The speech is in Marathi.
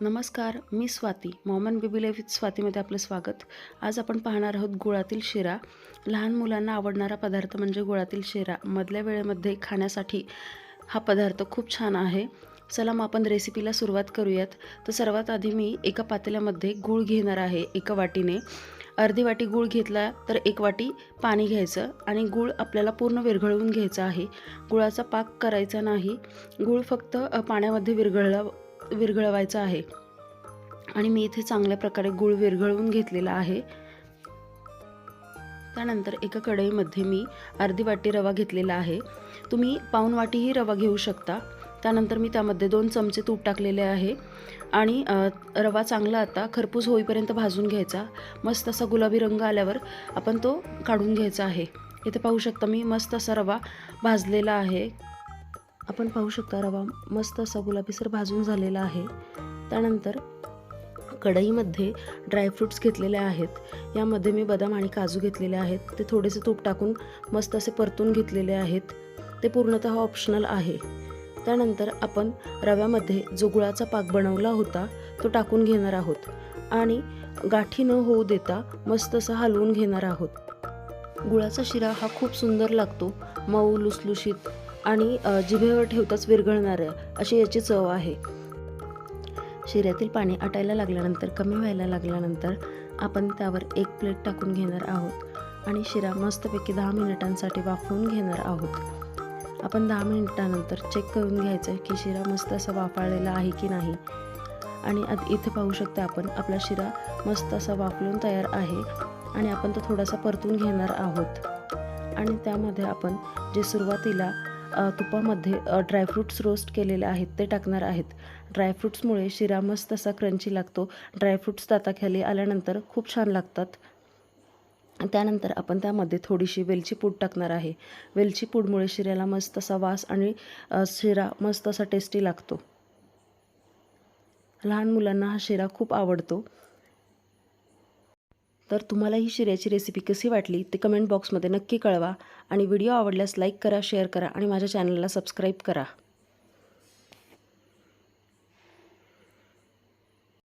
नमस्कार मी Swati mom and baby life with स्वातीमध्ये आपलं स्वागत. आज आपण पाहणार आहोत गुळातील शिरा. लहान मुलांना आवडणारा पदार्थ म्हणजे गुळातील शिरा. मधल्या वेळेमध्ये खाण्यासाठी हा पदार्थ खूप छान आहे. चला मग आपण रेसिपीला सुरुवात करूयात. तर सर्वात आधी मी एका पातेल्यामध्ये गूळ घेणार आहे एका वाटीने. अर्धी वाटी गूळ घेतला तर एक वाटी पाणी घ्यायचं आणि गूळ आपल्याला पूर्ण विरघळवून घ्यायचा आहे. गुळाचा पाक करायचा नाही. गूळ फक्त पाण्यामध्ये विरघळला विरघळवायचा आहे. आणि मी इथे चांगल्या प्रकारे गूळ विरघळवून घेतलेला आहे. त्यानंतर एका कढईमध्ये मी अर्धी वाटी रवा घेतलेला आहे. तुम्ही पाऊण वाटीही रवा घेऊ शकता. त्यानंतर मी त्यामध्ये दोन चमचे तूप टाकलेले आहे. आणि रवा चांगला आता खरपूस होईपर्यंत भाजून घ्यायचा. मस्त असा गुलाबी रंग आल्यावर आपण तो काढून घ्यायचा आहे. इथे पाहू शकता मी मस्त असा रवा भाजलेला आहे. आपण पाहू शकता रवा मस्त असा गुलाबीसर भाजून झालेला आहे. त्यानंतर कढईमध्ये ड्रायफ्रूट्स घेतलेले आहेत. यामध्ये मी बदाम आणि काजू घेतलेले आहेत. ते थोडेसे तूप टाकून मस्त असे परतून घेतलेले आहेत. ते पूर्णतः ऑप्शनल आहे. त्यानंतर आपण रव्यामध्ये जो गुळाचा पाक बनवला होता तो टाकून घेणार आहोत. आणि गाठी न होऊ देता मस्त असा हलवून घेणार आहोत. गुळाचा शिरा हा खूप सुंदर लागतो. मऊ लुसलुशीत आणि जिभेवर ठेवताच विरघळणारं अशी याची चव आहे. शिऱ्यातील पाणी आटायला लागल्यानंतर कमी व्हायला लागल्यानंतर आपण त्यावर एक प्लेट टाकून घेणार आहोत आणि शिरा मस्तपैकी दहा मिनिटांसाठी वाफवून घेणार आहोत. आपण दहा मिनिटानंतर चेक करून घ्यायचं आहे की शिरा मस्त असा वाफाळलेला आहे की नाही. आणि इथं इथे पाहू शकता आपण आपला शिरा मस्त असा वाफलून तयार आहे आणि आपण तो थोडासा परतून घेणार आहोत. आणि त्यामध्ये आपण जे सुरुवातीला तुपामध्ये ड्रायफ्रूट्स रोस्ट केलेले आहेत ते टाकणार आहेत. ड्रायफ्रूट्समुळे शिरा मस्त असा क्रंची लागतो. ड्रायफ्रूट्स ताताखाली आल्यानंतर खूप छान लागतात. त्यानंतर आपण त्यामध्ये थोडीशी वेलची पूड टाकणार आहे. वेलची पूडमुळे शिऱ्याला मस्त असा वास आणि शिरा मस्त असा टेस्टी लागतो. लहान मुलांना हा शिरा खूप आवडतो. तर तुम्हाला ही शिऱ्याची रेसिपी कशी वाटली ते कमेंट बॉक्समध्ये नक्की कळवा. आणि व्हिडिओ आवडल्यास लाईक करा शेअर करा आणि माझ्या चॅनलला सबस्क्राईब करा.